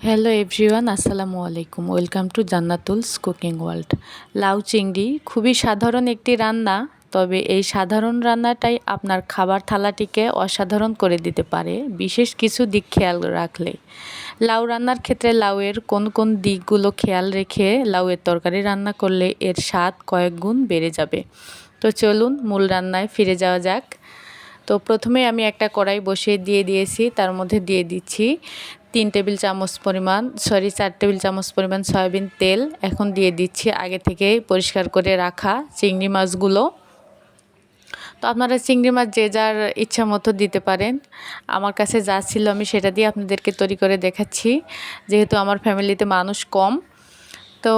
Hello everyone আসসালামু আলাইকুম welcome to Jannatul's cooking world লাউ চিংড়ি খুবই সাধারণ একটি রান্না, তবে এই সাধারণ রান্নাটাই আপনার খাবার থালাটিকে অসাধারণ করে দিতে পারে, বিশেষ কিছু দিক খেয়াল রাখলে। লাউ রান্নার ক্ষেত্রে লাউয়ের কোন কোন দিকগুলো খেয়াল রেখে লাউয়ের তরকারি রান্না করলে এর স্বাদ কয়েক গুণ বেড়ে যাবে। তো চলুন মূল রান্নায় ফিরে যাওয়া যাক। তো প্রথমে আমি একটা কড়াই বসিয়ে দিয়ে দিয়েছি, তার মধ্যে দিয়ে দিচ্ছি তিন টেবিল চামচ পরিমাণ, সরি, চার টেবিল চামচ পরিমাণ সয়াবিন তেল। এখন দিয়ে দিচ্ছি আগে থেকে পরিষ্কার করে রাখা চিংড়ি মাছগুলো। তো আপনারা চিংড়ি মাছ যে যার ইচ্ছা মতো দিতে পারেন। আমার কাছে যা ছিল আমি সেটা দিয়ে আপনাদেরকে তৈরি করে দেখাচ্ছি। যেহেতু আমার ফ্যামিলিতে মানুষ কম তো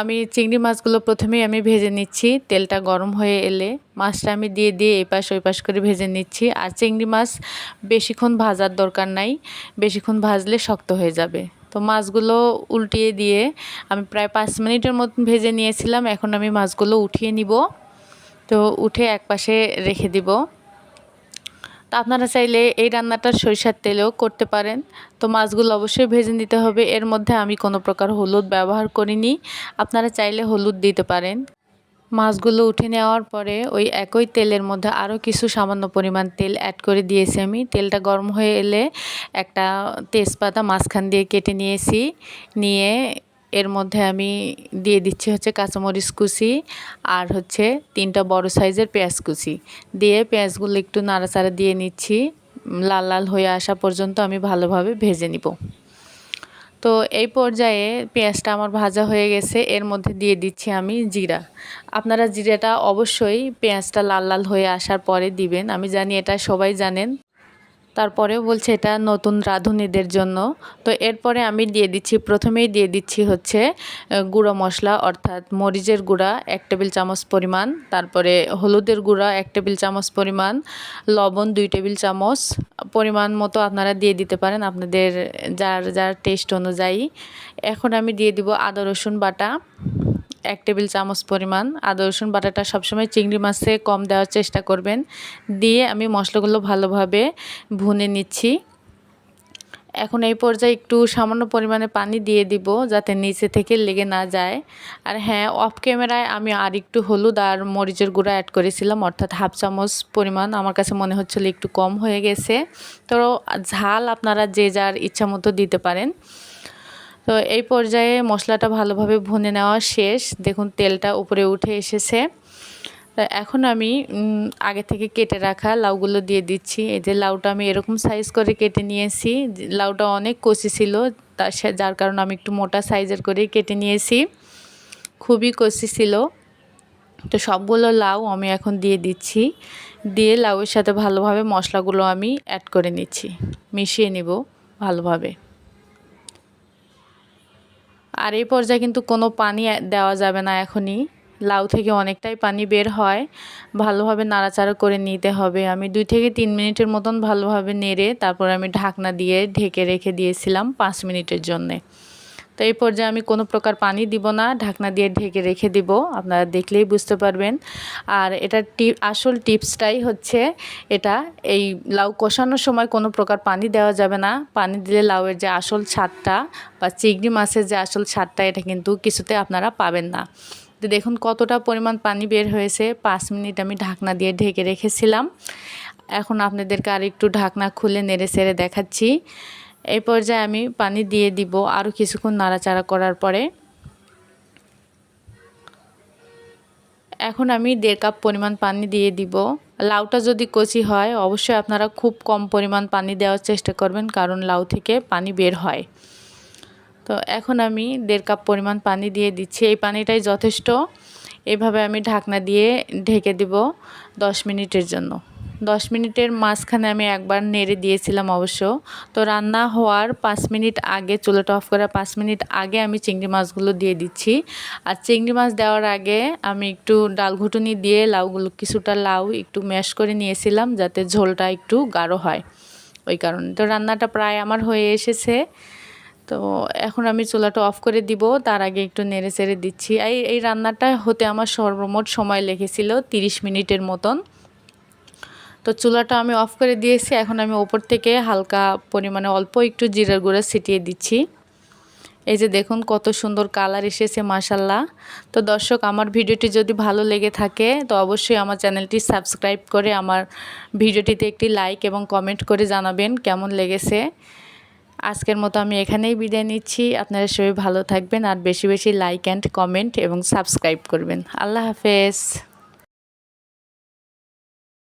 আমি চিংড়ি মাছগুলো প্রথমেই আমি ভেজে নিচ্ছি। তেলটা গরম হয়ে এলে মাছটা আমি দিয়ে দিয়ে এই পাশ ওই পাশ করে ভেজে নিচ্ছি। আর চিংড়ি মাছ বেশিক্ষণ ভাজার দরকার নাই, বেশিক্ষণ ভাজলে শক্ত হয়ে যাবে। তো মাছগুলো উল্টিয়ে দিয়ে আমি প্রায় পাঁচ মিনিটের মতন ভেজে নিয়েছিলাম, এখন আমি মাছগুলো উঠিয়ে নিব। তো উঠে এক পাশে রেখে দিব। তো আপনারা চাইলে এই রান্নাটা সরিষার তেলেও করতে পারেন। তো মাছগুলো অবশ্যই ভেজে নিতে হবে। এর মধ্যে আমি কোনো প্রকার হলুদ ব্যবহার করিনি। আপনারা চাইলে হলুদ দিতে পারেন। মাছগুলো উঠে নেওয়ার পরে ওই একই তেলের মধ্যে আরও কিছু সামান্য পরিমাণ তেল অ্যাড করে দিয়েছি আমি। তেলটা গরম হয়ে এলে একটা তেজপাতা মাঝখান দিয়ে কেটে নিয়েছি। নিয়ে এর মধ্যে আমি দিয়ে দিচ্ছি হচ্ছে কাঁচামরিচ কুচি আর হচ্ছে তিনটা বড় সাইজের পেঁয়াজ কুচি। দিয়ে পেঁয়াজগুলো একটু নাড়াচাড়া দিয়ে নিচ্ছি। লাল লাল হয়ে আসা পর্যন্ত আমি ভালোভাবে ভেজে নিব। তো এই পর্যায়ে পেঁয়াজটা আমার ভাজা হয়ে গেছে। এর মধ্যে দিয়ে দিচ্ছি আমি জিরা। আপনারা জিরাটা অবশ্যই পেঁয়াজটা লাল লাল হয়ে আসার পরে দিবেন। আমি জানি এটা সবাই জানেন। তারপরেও বলছে এটা নতুন রাঁধুনিদের জন্য। তো এরপরে আমি দিয়ে দিচ্ছি, প্রথমেই দিয়ে দিচ্ছি হচ্ছে গুঁড়ো মশলা, অর্থাৎ মরিচের গুঁড়া এক টেবিল চামচ পরিমাণ, তারপরে হলুদের গুঁড়া এক টেবিল চামচ পরিমাণ, লবণ দুই টেবিল চামচ পরিমাণ মতো আপনারা দিয়ে দিতে পারেন আপনাদের যার যার টেস্ট অনুযায়ী। এখন আমি দিয়ে দিব আদা রসুন বাটা। এক টেবিল চামচ পরিমাণ আদা, রসুন বাটাটা সবসময় চিংড়ি মাছে কম দেওয়ার চেষ্টা করবেন। দিয়ে আমি মশলাগুলো ভালোভাবে ভুনে নিচ্ছি। এখন এই পর্যায়ে একটু সামান্য পরিমাণে পানি দিয়ে দিব যাতে নিচে থেকে লেগে না যায়। আর হ্যাঁ অফ ক্যামেরায় আমি আর একটু হলুদ আর মরিচের গুঁড়া অ্যাড করেছিলাম, অর্থাৎ হাফ চামচ পরিমাণ। আমার কাছে মনে হচ্ছিল একটু কম হয়ে গেছে। তো ঝাল আপনারা যে যার ইচ্ছা মতো দিতে পারেন। তো এই পর্যায়ে মশলাটা ভালোভাবে ভুনে নেওয়া শেষ। দেখুন, তেলটা উপরে উঠে এসেছে। এখন আমি আগে থেকে কেটে রাখা লাউগুলো দিয়ে দিচ্ছি। এই যে লাউটা আমি এরকম সাইজ করে কেটে নিয়েছি, লাউটা অনেক কচি ছিল তার যার কারণে আমি একটু মোটা সাইজের করেই কেটে নিয়েছি। খুবই কচি ছিল। তো সবগুলো লাউ আমি এখন দিয়ে দিচ্ছি। দিয়ে লাউয়ের সাথে ভালোভাবে মশলাগুলো আমি অ্যাড করে নিচ্ছি। মিশিয়ে নিব ভালোভাবে। আর এই পর্যায়ে কিন্তু কোনো পানি দেওয়া যাবে না এখনই। লাউ থেকে অনেকটাই পানি বের হয়। ভালোভাবে নাড়াচাড়া করে নিতে হবে। আমি দুই থেকে তিন মিনিটের মতন ভালোভাবে নেড়ে তারপর আমি ঢাকনা দিয়ে ঢেকে রেখে দিয়েছিলাম পাঁচ মিনিটের জন্যে। তো এই পর্যায়ে আমি কোনো প্রকার পানি দিব না, ঢাকনা দিয়ে ঢেকে রেখে দিব, আপনারা দেখলেই বুঝতে পারবেন। আর এটা টিপ আসল টিপসটাই হচ্ছে এটা, এই লাউ কষানোর সময় কোনো প্রকার পানি দেওয়া যাবে না। পানি দিলে লাউয়ের যে আসল ছাদটা বা চিংড়ি মাছের যে আসল ছাদটা এটা কিন্তু কিছুতে আপনারা পাবেন না। তো দেখুন কতটা পরিমাণ পানি বের হয়েছে, পাঁচ মিনিট আমি ঢাকনা দিয়ে ঢেকে রেখেছিলাম। এখন আপনাদেরকে আর একটু ঢাকনা খুলে নেড়ে সেড়ে দেখাচ্ছি। এই পর্যায়ে আমি পানি দিয়ে দিব আরও কিছুক্ষণ নাড়াচাড়া করার পরে। এখন আমি দেড় কাপ পরিমাণ পানি দিয়ে দিব। লাউটা যদি কচি হয়, অবশ্যই আপনারা খুব কম পরিমাণ পানি দেওয়ার চেষ্টা করবেন, কারণ লাউ থেকে পানি বের হয়। তো এখন আমি দেড় কাপ পরিমাণ পানি দিয়ে দিচ্ছি। এই পানিটাই যথেষ্ট। এভাবে আমি ঢাকনা দিয়ে ঢেকে দিব দশ মিনিটের জন্য। দশ মিনিটের মাঝখানে আমি একবার নেড়ে দিয়েছিলাম অবশ্য। তো রান্না হওয়ার পাঁচ মিনিট আগে, চুলাটা অফ করার পাঁচ মিনিট আগে আমি চিংড়ি মাছগুলো দিয়ে দিচ্ছি। আর চিংড়ি মাছ দেওয়ার আগে আমি একটু ডাল ঘুটুনি দিয়ে লাউগুলো, কিছুটা লাউ একটু ম্যাশ করে নিয়েছিলাম যাতে ঝোলটা একটু গাঢ় হয়। ওই কারণে। তো রান্নাটা প্রায় আমার হয়ে এসেছে। তো এখন আমি চুলাটা অফ করে দিব, তার আগে একটু নেড়ে চেড়ে দিচ্ছি। এই এই রান্নাটা হতে আমার সর্বমোট সময় লেগেছিল 30 মিনিটের মতন। তো চুলাটা আমি অফ করে দিয়েছি। এখন আমি ওপর থেকে হালকা পরিমাণে অল্প একটু জিরার গুঁড়া ছিটিয়ে দিচ্ছি। এই যে দেখুন কত সুন্দর কালার এসেছে মাসাল্লাহ তো দর্শক, আমার ভিডিওটি যদি ভালো লেগে থাকে, তো অবশ্যই আমার চ্যানেলটি সাবস্ক্রাইব করে আমার ভিডিওটিতে একটি লাইক এবং কমেন্ট করে জানাবেন কেমন লেগেছে। আজকের মতো আমি এখানেই বিদায় নিচ্ছি। আপনারা সবাই ভালো থাকবেন আর বেশি বেশি লাইক অ্যান্ড কমেন্ট এবং সাবস্ক্রাইব করবেন। আল্লাহ হাফেজ।